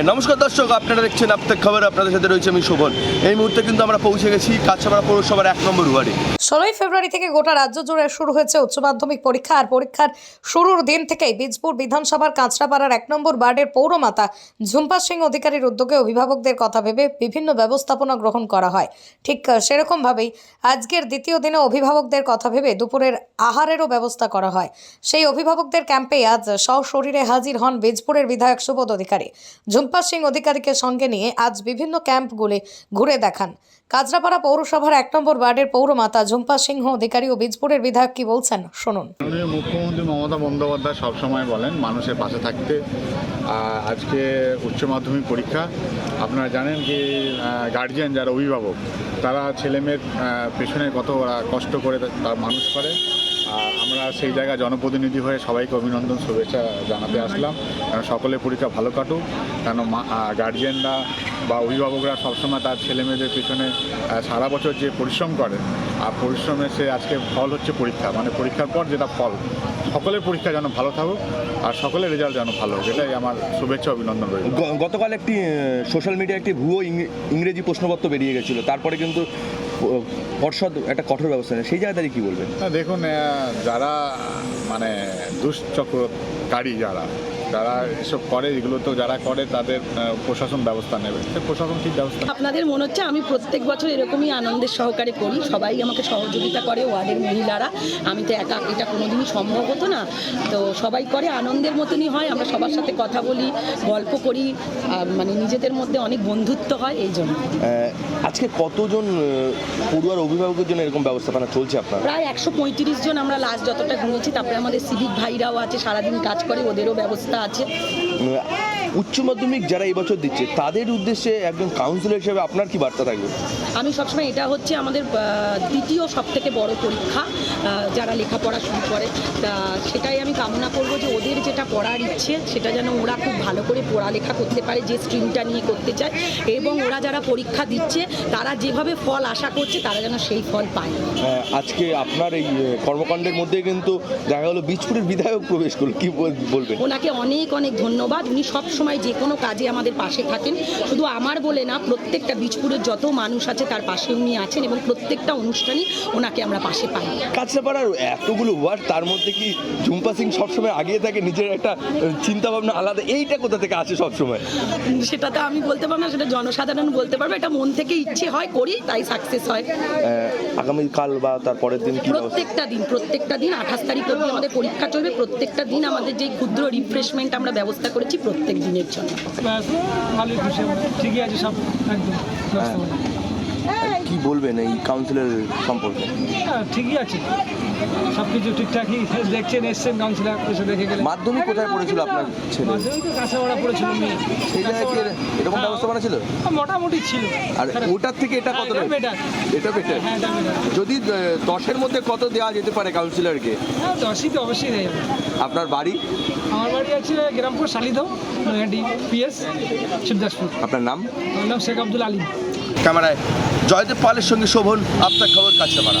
নমস্কার দর্শক, আপনারা দেখছেন আপনার খবর, আপনাদের সাথে রয়েছে আমি শোভন। এই মুহূর্তে কিন্তু আমরা পৌঁছে গেছি কাছাপাড়া পৌরসভার এক নম্বর ওয়ার্ডে। ষোলোই ফেব্রুয়ারি থেকে গোটা রাজ্য জুড়ে শুরু হয়েছে উচ্চ মাধ্যমিক পরীক্ষা। আর পরীক্ষার শুরুর দিন থেকেই বীজপুর বিধানসভার কাঁচরাপাড়ার এক নম্বর ওয়ার্ডের পৌরমাতা ঝুম্পা সিং অধিকারীর উদ্যোগে অভিভাবকদের কথা ভেবে বিভিন্ন ব্যবস্থাপনা গ্রহণ করা হয়। ঠিক সেরকমভাবেই আজকের দ্বিতীয় দিনে অভিভাবকদের কথা ভেবে দুপুরের আহারেরও ব্যবস্থা করা হয়। সেই অভিভাবকদের ক্যাম্পে আজ সশরীরে হাজির হন বীজপুরের বিধায়ক সুবোধ অধিকারী। ঝুম্পা সিং অধিকারীকে সঙ্গে নিয়ে আজ বিভিন্ন ক্যাম্পগুলি ঘুরে দেখান। কাজরাপাড়া পৌরসভার এক নম্বর ওয়ার্ডের পৌরমাতা ঝুম্পা সিংহ, অধিকারী ও বীজপুরের বিধায়ক কি বলছেন? শুনুন। মুখ্যমন্ত্রী মমতা বন্দ্যোপাধ্যায় সবসময় বলেন, মানুষের পাশে থাকতে। আজকে উচ্চ মাধ্যমিক পরীক্ষা। আপনারা জানেন যে গার্জিয়ান যারা অভিভাবক, তারা ছেলেমেয়ের পেছনে কত কষ্ট করে তার মানুষ করে। আমরা সেই জায়গায় জনপ্রতিনিধি হয়ে সবাইকে অভিনন্দন, শুভেচ্ছা জানাতে আসলাম। কারণ সকলে পরীক্ষা ভালো কাটুক। কেন গার্জিয়ানরা বা অভিভাবকরা সবসময় তার ছেলেমেয়েদের পিছনে পেছনে সারা বছর যে পরিশ্রম করে, আর পরিশ্রমে সে আজকে ফল হচ্ছে পরীক্ষা। মানে পরীক্ষার পর যেটা ফল। সকলের পরীক্ষা যেন ভালো থাকুক আর সকলের রেজাল্ট যেন ভালো হোক এটাই আমার শুভেচ্ছা অভিনন্দন রয়েছে গতকাল একটি সোশ্যাল মিডিয়া একটি ভুয়ো ইংরেজি প্রশ্নপত্র বেরিয়ে গেছিল। তারপরে কিন্তু পর্ষদ একটা কঠোর ব্যবস্থা নেয়। সেই জায়গায় কী বলবেন? না, দেখুন যারা মানে দুশ্চক্রকারী যারা যারা এসব করে এগুলো তো যারা করে তাদের প্রশাসন ব্যবস্থা নেবে। প্রশাসন ঠিক ব্যবস্থা আপনাদের মনে হচ্ছে আমি প্রত্যেক বছর এরকমই আনন্দের সহকারে করি? সবাই আমাকে সহযোগিতা করে ওয়ার্ডের মহিলারা। আমি তো একা এটা কোনোদিনই সম্ভব হতো না। তো সবাই করে আনন্দের মতনই হয় আমরা সবার সাথে কথা বলি গল্প করি আর মানে নিজেদের মধ্যে অনেক বন্ধুত্ব হয় এই জন্য। আজকে কতজন পড়ুয়ার অভিভাবকের জন্য এরকম ব্যবস্থাপনা চলছে আপনার? প্রায় একশো পঁয়ত্রিশ জন আমরা লাস্ট যতটা ঘুমিয়েছি তারপরে আমাদের সিভিক ভাইরাও আছে সারাদিন কাজ করে ওদেরও ব্যবস্থা আছে। উচ্চ মাধ্যমিক যারা এই বছর দিচ্ছে তাদের উদ্দেশ্যে একজন কাউন্সিলর হিসেবে আপনার কি বার্তা থাকবে? আমি সবসময় এটা হচ্ছে আমাদের দ্বিতীয় সব থেকে বড় পরীক্ষা যারা লেখাপড়া শুরু করে সেটাই আমি কামনা করব যে ওদের যেটা পড়ার ইচ্ছে সেটা যেন ওরা খুব ভালো করে পড়ালেখা করতে পারে যে স্ট্রিমটা নিয়ে করতে চায় এবং ওরা যারা পরীক্ষা দিচ্ছে তারা যেভাবে ফল আশা করছে তারা যেন সেই ফল পায়। আজকে আপনার এই কর্মকাণ্ডের মধ্যে কিন্তু দেখা গেলো বীজপুরের বিধায়ক প্রবেশ করল কি বল- বলবেন? ওনাকে অনেক অনেক অনেক ধন্যবাদ। উনি সবসময় যে কোনো কাজে আমাদের পাশে থাকেন। শুধু আমার বলে না প্রত্যেকটা বীজপুরের যত মানুষ আছে তার পাশে উনি আছেন এবং প্রত্যেকটা অনুষ্ঠানই ওনাকে আমরা পাশে পাই। কাছড়াপাড়ার এতগুলো ওয়ার্ড তার মধ্যে কি ঝুম্পা সিং সবসময় আগিয়ে থাকে? নিজের একটা চিন্তাভাবনা আলাদা। এইটা কোথা থেকে আসে সবসময়? সেটা তো আমি বলতে পারব না সেটা জনসাধারণ বলতে পারবে। এটা মন থেকে ইচ্ছে হয় করি তাই সাকসেস হয়। আগামী কাল বা তার পরের দিন প্রত্যেকটা দিন প্রত্যেকটা দিন আঠাশ তারিখ অবধি আমাদের পরীক্ষা চলবে। প্রত্যেকটা দিন আমাদের যে ক্ষুদ্র রিফ্রেশমেন্ট আমরা ব্যবস্থা করেছি প্রত্যেক দিনের জন্য। ঠিকই আছে সব একদম কি বলবেন এই কাউন্সিলের সম্পর্কে? হ্যাঁ ঠিকই আছে। সব কিছু ঠিকঠাকই দেখছেন এসছেন কাউন্সিলার এসে দেখে গেলেন। মাধ্যমিক কোথায় পড়েছিল আপনার ছেলে? মাধ্যমিক তো কাঁচাপাড়া পড়েছিল মেয়ে। সেই জায়গায় কি এরকম হ্যাঁ, ব্যবস্থাপনা ছিল? মোটামুটি ছিল। আর ওটার থেকে এটা হ্যাঁ, কত এটা এটা বেটার হ্যাঁ। যদি দশের মধ্যে কত দেওয়া যেতে পারে কাউন্সিলরকে? হ্যাঁ দশই তো অবশ্যই দেয় আপনার বাড়ি? আমার বাড়ি আছে গ্রামপুর শালিদাও নৈহাটি পিএস শিবদাসপুর আপনার নাম? আমার নাম শেখ আব্দুল আলী ক্যামেরায় জয়দেব পালের সঙ্গে শোভন আপনার খবর কাছড়াপাড়া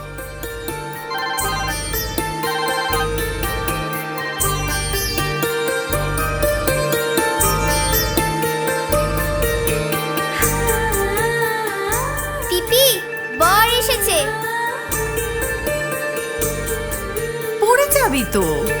hábito.